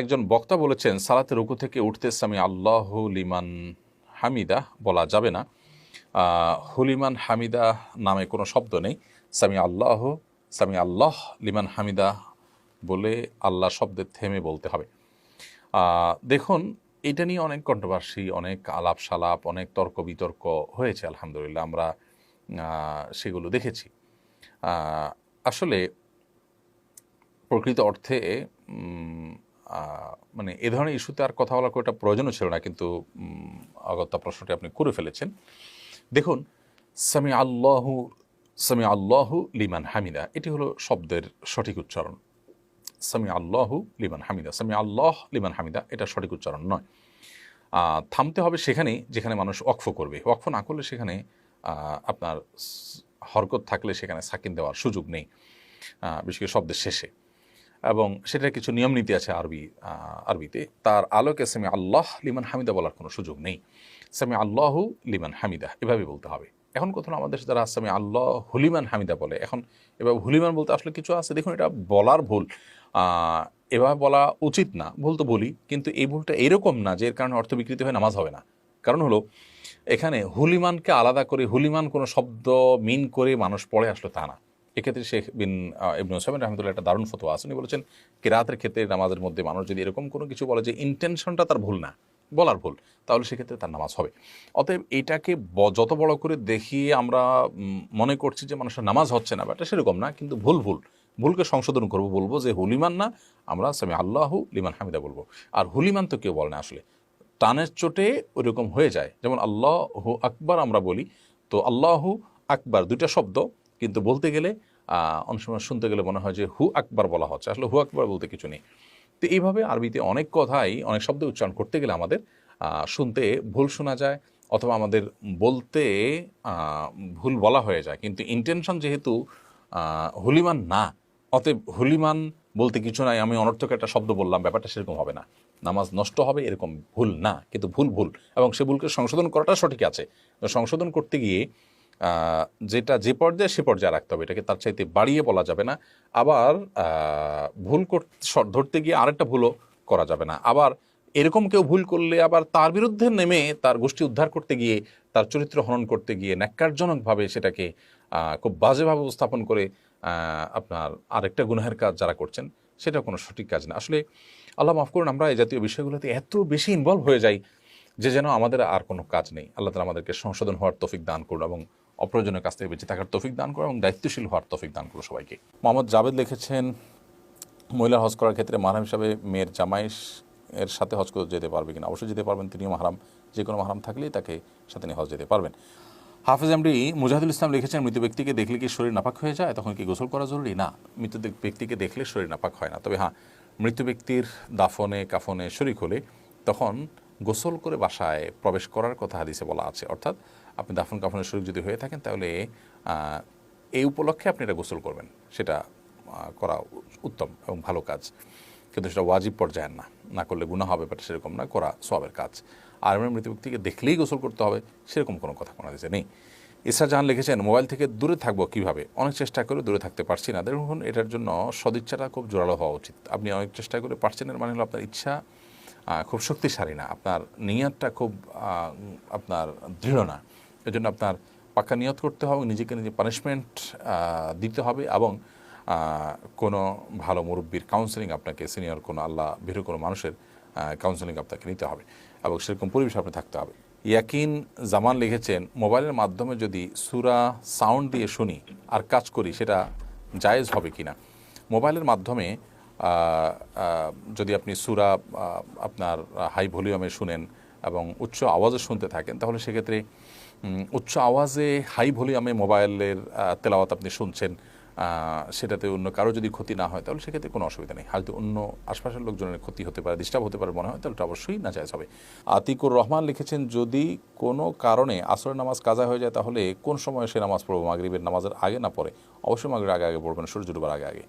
একজন বক্তা বলেছেন সালাতে রুকু থেকে উঠতে সামি আল্লাহ লিমান হামিদা বলা যাবে না। হুলিমান হামিদা নামে কোনো শব্দ নেই। সামি আল্লাহ সামি আল্লাহ লিমান হামিদা বলে আল্লাহ শব্দের থেমে বলতে হবে। দেখুন, এটা নিয়ে অনেক কন্ট্রোভার্সি অনেক আলাপ সালাপ অনেক তর্ক বিতর্ক হয়েছে, আলহামদুলিল্লাহ, আমরা সেগুলো দেখেছি। আসলে প্রকৃত অর্থে মানে এ ধরনের ইস্যুতে আর কথা বলার কোনো প্রয়োজনও ছিল না, কিন্তু অগত্যা প্রশ্নটি আপনি করে ফেলেছেন। দেখুন সামি আল্লাহু সামি আল্লাহু লিমান হামিদা, এটি হলো শব্দের সঠিক উচ্চারণ। সামি আল্লাহু লিমান হামিদা সামি আল্লাহ লিমান হামিদা, এটা সঠিক উচ্চারণ নয়। থামতে হবে সেখানেই যেখানে মানুষ ওয়াকফ করবে। ওয়াকফ না করলে সেখানে আপনার হরকত থাকলে সেখানে সাকিন দেওয়ার সুযোগ নেই বিশেষ করে শব্দের শেষে। এবং সেটার কিছু নিয়ম নীতি আছে আরবি আরবিতে। তার আলোকে সেমি আল্লাহ লিমান হামিদা বলার কোনো সুযোগ নেই। সেমি আল্লাহু লিমান হামিদা এভাবে বলতে হবে। এখন কোথাও আমাদের যারা সামি আল্লাহ হুলিমান হামিদা বলে, এখন এবার হুলিমান বলতে আসলে কিছু আছে। দেখুন, এটা বলার ভুল। এভাবে বলা উচিত না, ভুল তো বলি, কিন্তু এই ভুলটা এরকম না যে এর কারণে অর্থ বিকৃত হয়ে নামাজ হবে না। কারণ হলো, এখানে হুলিমানকে আলাদা করে হুলিমান কোনো শব্দ, মিন করে মানুষ পড়ে আসলো তা না। এক্ষেত্রে শেখ বিন ইবনু সামিন রহমতুল্লাহ একটা দারুণ ফতোয়া আছে। উনি বলেছেন কেরাতের ক্ষেত্রে নামাজের মধ্যে মানুষ যদি এরকম কোনো কিছু বলে যে ইন্টেনশনটা তার ভুল না, বলার ভুল, তাহলে সেক্ষেত্রে তার নামাজ হবে। অতএব এটাকে যত বড় করে দেখিয়ে আমরা মনে করছি যে মানুষের নামাজ হচ্ছে না ব্যাটা সেরকম না, কিন্তু ভুল ভুল, ভুলকে সংশোধন করব, বলব যে হুলিমান না, আমরা সামি আল্লাহু লিমান হামিদা বলব। আর হুলিমান তো কেউ বলে না আসলে। টানের চোটে ওইরকম হয়ে যায়, যেমন আল্লাহ আকবার আমরা বলি, তো আল্লাহু আকবার, দুইটা শব্দ কিন্তু বলতে গেলে অনেক সময় শুনতে গেলে মনে হয় যে হু আকবার বলা হচ্ছে। আসলে হু আকবার বলতে কিছু নেই। তো এইভাবে আরবিতে অনেক কথাই, অনেক শব্দ উচ্চারণ করতে গেলে আমাদের শুনতে ভুল শোনা যায় অথবা আমাদের বলতে ভুল বলা হয়ে যায়। কিন্তু ইন্টেনশন যেহেতু হুলিমান না, অতএব হুলিমান বলতে কিছু নাই, আমি অনর্থক একটা শব্দ বললাম, ব্যাপারটা সেরকম হবে না। নামাজ নষ্ট হবে, এরকম ভুল না, কিন্তু ভুল ভুল। এবং সে ভুলকে সংশোধন করাটা সঠিক আছে। সংশোধন করতে গিয়ে যেটা যে পর্যায়ে সে পর্যায়ে রাখতে হবে, এটাকে তার চাইতে বাড়িয়ে বলা যাবে না। আবার ভুল ধরতে গিয়ে আরেকটা ভুলও করা যাবে না। আবার এরকম কেউ ভুল করলে আবার তার বিরুদ্ধে নেমে তার গোষ্ঠী উদ্ধার করতে গিয়ে, তার চরিত্র হনন করতে গিয়ে ন্যাক্কারজনকভাবে সেটাকে খুব বাজেভাবে উপস্থাপন করে আপনার আরেকটা গুনাহের কাজ যারা করছেন সেটা কোনো সঠিক কাজ না। আসলে আল্লাহ মাফ করুন, আমরা এই জাতীয় বিষয়গুলোতে এত বেশি ইনভলভ হয়ে যাই যে যেন আমাদের আর কোনো কাজ নেই। আল্লাহ তালা আমাদেরকে সংশোধন হওয়ার তৌফিক দান করুন এবং অপ্রয়োজনীয় কাজ থেকে বেঁচে থাকার তৌফিক দান করুন এবং দায়িত্বশীল হওয়ার তৌফিক দান করুন সবাইকে। মোহাম্মদ জাভেদ লিখেছেন, মহিলা হজ করার ক্ষেত্রে মাহারাম হিসাবে মেয়ের জামাই এর সাথে হজ করতে যেতে পারবে কিনা? অবশ্যই যেতে পারবেন, তিনিও মাহারাম যে কোনো মাহারাম থাকলেই তাকে সাথে নিয়ে হজ যেতে পারবেন। হাফেজ এমডি মুজাহিদুল ইসলাম লিখেছেন, মৃত ব্যক্তিকে দেখলে কি শরীর নাপাক হয়ে যায়? তখন কি গোসল করা জরুরি? না, মৃত ব্যক্তিকে দেখলে শরীর নাপাক হয় না। তবে হ্যাঁ মৃত ব্যক্তির দাফনে, কাফনে শরিক হলে তখন গোসল করে বাসায় প্রবেশ করার কথা হাদিসে বলা আছে। অর্থাৎ আপনি দাফন কাফনের শরীর যদি হয়ে থাকেন, তাহলে এই উপলক্ষে আপনি এটা গোসল করবেন। সেটা করা উত্তম এবং ভালো কাজ। কিন্তু সেটা ওয়াজিব পর্যায়ের না। না করলে গুণা হবে বাট সেরকম না, করা সবের কাজ। আর এমনি মৃত ব্যক্তিকে দেখলেই গোসল করতে হবে, সেরকম কোনো কথা কোনো দিতে নেই। ইসরা জাহান লিখেছেন, মোবাইল থেকে দূরে থাকব কীভাবে? অনেক চেষ্টা করে দূরে থাকতে পারছি না। দেখুন, এটার জন্য সদিচ্ছাটা খুব জোরালো হওয়া উচিত। আপনি অনেক চেষ্টা করে পারছেন, এর মানে হলো আপনার ইচ্ছা খুব শক্তিশালী না। আপনার নিয়তটা খুব আপনার দৃঢ় না। এজন্য আপনার পাক্কা নিয়ত করতে হবে, নিজেকে নিজে পানিশমেন্ট দিতে হবে এবং কোনো ভালো মুরব্বীর কাউন্সেলিং আপনাকে সিনিয়র কোনো আল্লাহ, ভীরু কোনো মানুষের কাউন্সেলিং আপনাকে নিতে হবে এবং সেরকম পরিবেশ আপনি থাকতে হবে। ইয়াকিন জামান লিখেছেন, মোবাইলের মাধ্যমে যদি সুরা সাউন্ড দিয়ে শুনি আর কাজ করি, সেটা জায়েজ হবে কি না? মোবাইলের মাধ্যমে যদি আপনি সুরা আপনার হাই ভলিউমে শুনেন এবং উচ্চ আওয়াজে শুনতে থাকেন, তাহলে সেক্ষেত্রে উচ্চ আওয়াজে হাই ভলিউমে মোবাইলের তেলাওয়াত আপনি শুনছেন সেটাতে অন্য কারও যদি ক্ষতি না হয়, তাহলে সেক্ষেত্রে কোনো অসুবিধা নেই। হয়তো অন্য আশপাশের লোকজনের ক্ষতি হতে পারে ডিস্টার্ব হতে পারে মনে হয়, তাহলে অবশ্যই না যায় হবে। আতিকুর রহমান লিখেছেন, যদি কোনো কারণে আসরের নামাজ কাজা হয়ে যায়, তাহলে কোন সময় সে নামাজ পড়ব? মাগরিবের নামাজের আগে না পরে? অবশ্যই মাগরিবের আগে আগে পড়বেন, সূর্য ডুবার আগে আগে।